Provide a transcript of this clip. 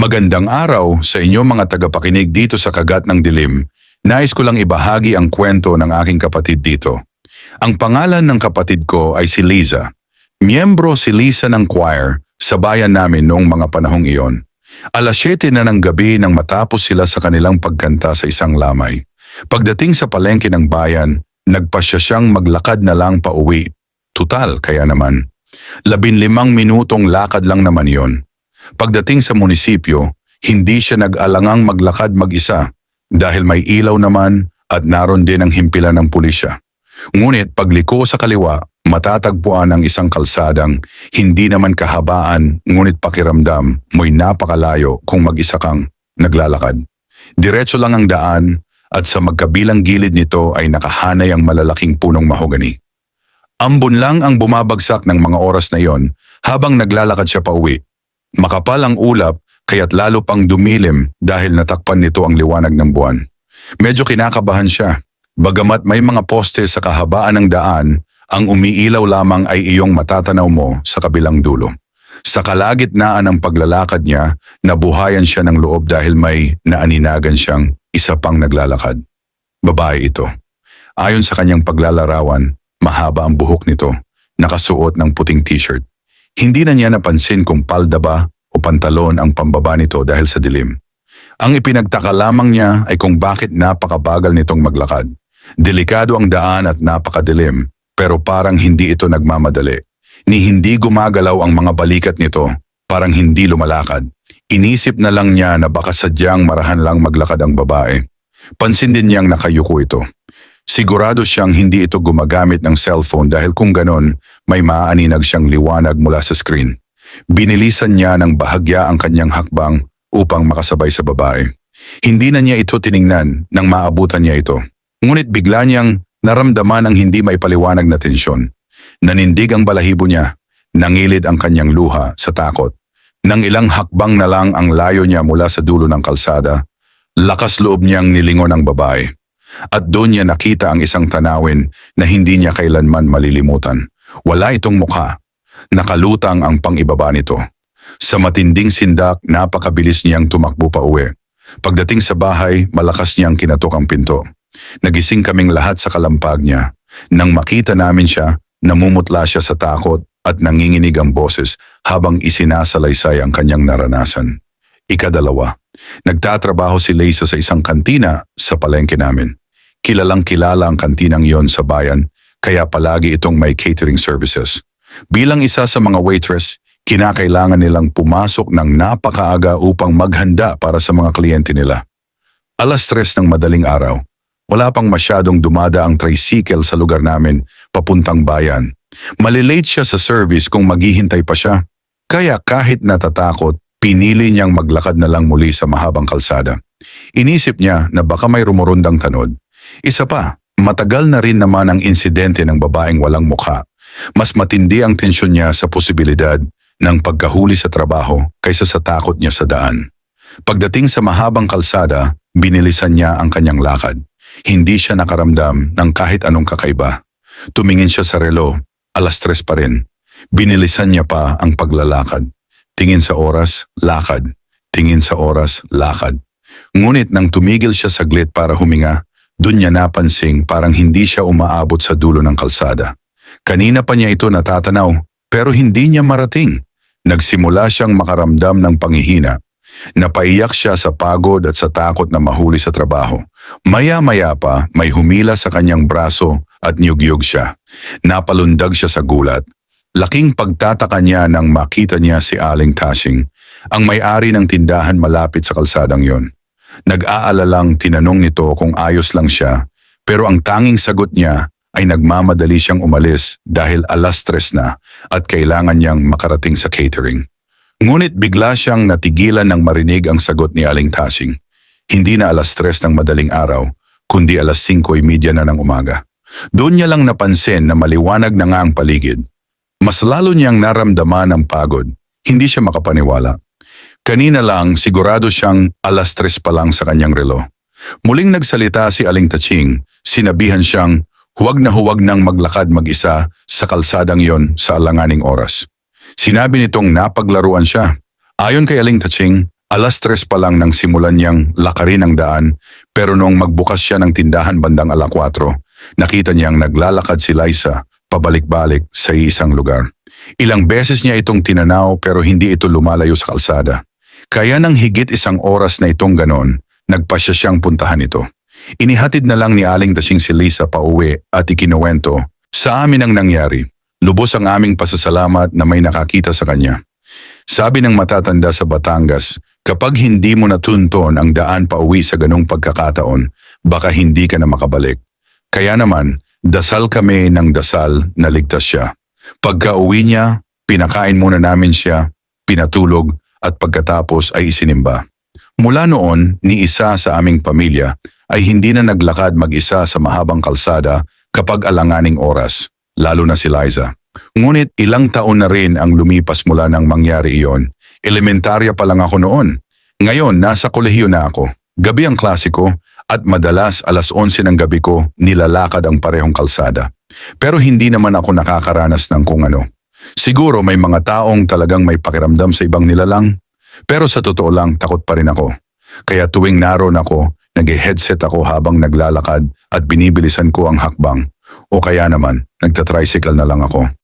Magandang araw sa inyo mga tagapakinig dito sa Kagat ng Dilim. Nais ko lang ibahagi ang kwento ng aking kapatid dito. Ang pangalan ng kapatid ko ay si Liza. Miyembro si Liza ng choir sa bayan namin noong mga panahong iyon. Alas 7 na ng gabi nang matapos sila sa kanilang pagkanta sa isang lamay. Pagdating sa palengke ng bayan, nagpasya siyang maglakad na lang pauwi. Tutal, kaya naman. Labinlimang minutong lakad lang naman iyon. Pagdating sa munisipyo, hindi siya nag-alangang maglakad mag-isa dahil may ilaw naman at naroon din ang himpilan ng pulisya. Ngunit pagliko sa kaliwa, matatagpuan ang isang kalsadang hindi naman kahabaan ngunit pakiramdam mo'y napakalayo kung mag-isa kang naglalakad. Diretso lang ang daan at sa magkabilang gilid nito ay nakahanay ang malalaking punong mahogani. Ambon lang ang bumabagsak ng mga oras na iyon habang naglalakad siya pa uwi. Makapal ang ulap kaya't lalo pang dumilim dahil natakpan nito ang liwanag ng buwan. Medyo kinakabahan siya. Bagamat may mga poste sa kahabaan ng daan, ang umiilaw lamang ay iyong matatanaw mo sa kabilang dulo. Sa kalagitnaan ng paglalakad niya, nabuhayan siya ng loob dahil may naaninagan siyang isa pang naglalakad. Babae ito. Ayon sa kanyang paglalarawan, mahaba ang buhok nito, nakasuot ng puting t-shirt. Hindi na niya napansin kung palda ba o pantalon ang pambaba nito dahil sa dilim. Ang ipinagtaka lamang niya ay kung bakit napakabagal nitong maglakad. Delikado ang daan at napakadilim, pero parang hindi ito nagmamadali. Ni hindi gumagalaw ang mga balikat nito, parang hindi lumalakad. Inisip na lang niya na baka sadyang marahan lang maglakad ang babae. Pansin din niyang nakayuko ito. Sigurado siyang hindi ito gumagamit ng cellphone dahil kung ganon, may maaaninag siyang liwanag mula sa screen. Binilisan niya ng bahagya ang kanyang hakbang upang makasabay sa babae. Hindi na niya ito tiningnan nang maabutan niya ito. Ngunit bigla niyang naramdaman ang hindi maipaliwanag na tensyon. Nanindig ang balahibo niya, nangilid ang kanyang luha sa takot. Nang ilang hakbang na lang ang layo niya mula sa dulo ng kalsada, lakas loob niyang nilingon ang babae. At doon niya nakita ang isang tanawin na hindi niya kailanman malilimutan. Wala itong mukha. Nakalutang ang pangibaba nito. Sa matinding sindak, napakabilis niyang tumakbo pa uwi. Pagdating sa bahay, malakas niyang kinatok ang pinto. Nagising kaming lahat sa kalampag niya. Nang makita namin siya, namumutla siya sa takot at nanginginig ang boses habang isinasalaysay ang kanyang naranasan. Ikadalawa, nagtatrabaho si Lisa sa isang kantina sa palengke namin. Kilalang kilala ang kantinang yon sa bayan kaya palagi itong may catering services. Bilang isa sa mga waitress, kinakailangan nilang pumasok ng napakaaga upang maghanda para sa mga kliyente nila. Alas tres ng madaling araw, wala pang masyadong dumada ang tricycle sa lugar namin papuntang bayan. Malilate siya sa service kung maghihintay pa siya. Kaya kahit natatakot, pinili niyang maglakad na lang muli sa mahabang kalsada. Inisip niya na baka may rumurundang tanod. Isa pa, matagal na rin naman ang insidente ng babaeng walang mukha. Mas matindi ang tensyon niya sa posibilidad ng pagkahuli sa trabaho kaysa sa takot niya sa daan. Pagdating sa mahabang kalsada, binilisan niya ang kanyang lakad. Hindi siya nakaramdam ng kahit anong kakaiba. Tumingin siya sa relo, alas tres pa rin. Binilisan niya pa ang paglalakad. Tingin sa oras, lakad. Tingin sa oras, lakad. Ngunit nang tumigil siya saglit para huminga, doon niya napansing parang hindi siya umaabot sa dulo ng kalsada. Kanina pa niya ito natatanaw, pero hindi niya marating. Nagsimula siyang makaramdam ng panghihina. Napaiyak siya sa pagod at sa takot na mahuli sa trabaho. Maya-maya pa may humila sa kanyang braso at niyugyug siya. Napalundag siya sa gulat. Laking pagtataka niya nang makita niya si Aling Tashing, ang may-ari ng tindahan malapit sa kalsadang yon. Nag-aalalang tinanong nito kung ayos lang siya, pero ang tanging sagot niya ay nagmamadali siyang umalis dahil alas tres na at kailangan niyang makarating sa catering. Ngunit bigla siyang natigilan nang marinig ang sagot ni Aling Tasing. Hindi na alas tres ng madaling araw, kundi alas 5.30 na ng umaga. Doon niya lang napansin na maliwanag na nga ang paligid. Mas lalo niyang naramdaman ang pagod. Hindi siya makapaniwala. Kanina lang sigurado siyang alas tres pa lang sa kanyang relo. Muling nagsalita si Aling Taching, sinabihan siyang huwag na huwag nang maglakad mag-isa sa kalsadang yon sa alanganing oras. Sinabi nitong napaglaruan siya. Ayon kay Aling Taching, Alas tres pa lang nang simulan niyang lakarin ang daan pero noong magbukas siya ng tindahan bandang ala 4, nakita niyang naglalakad si Liza pabalik-balik sa isang lugar. Ilang beses niya itong tinanaw pero hindi ito lumalayo sa kalsada. Kaya nang higit isang oras na itong ganon, nagpasya siyang puntahan ito. Inihatid na lang ni Aling Dasing si Lisa pa uwi at ikinuwento, sa amin ang nangyari. Lubos ang aming pasasalamat na may nakakita sa kanya. Sabi ng matatanda sa Batangas, kapag hindi mo natunton ang daan pa uwi sa ganong pagkakataon, baka hindi ka na makabalik. Kaya naman, dasal kami ng dasal na ligtas siya. Pagka uwi niya, pinakain muna namin siya, pinatulog at pagkatapos ay isinimba. Mula noon, ni isa sa aming pamilya ay hindi na naglakad mag-isa sa mahabang kalsada kapag alanganing oras, lalo na si Liza. Ngunit ilang taon na rin ang lumipas mula nang mangyari iyon. Elementarya pa lang ako noon. Ngayon, nasa kolehiyo na ako. Gabi ang klasiko at madalas alas 11 ng gabi ko nilalakad ang parehong kalsada. Pero hindi naman ako nakakaranas ng kung ano. Siguro may mga taong talagang may pakiramdam sa ibang nilalang. Pero sa totoo lang, takot pa rin ako. Kaya tuwing naroon ako, nag-headset ako habang naglalakad at binibilisan ko ang hakbang. O kaya naman, nagtatricycle na lang ako.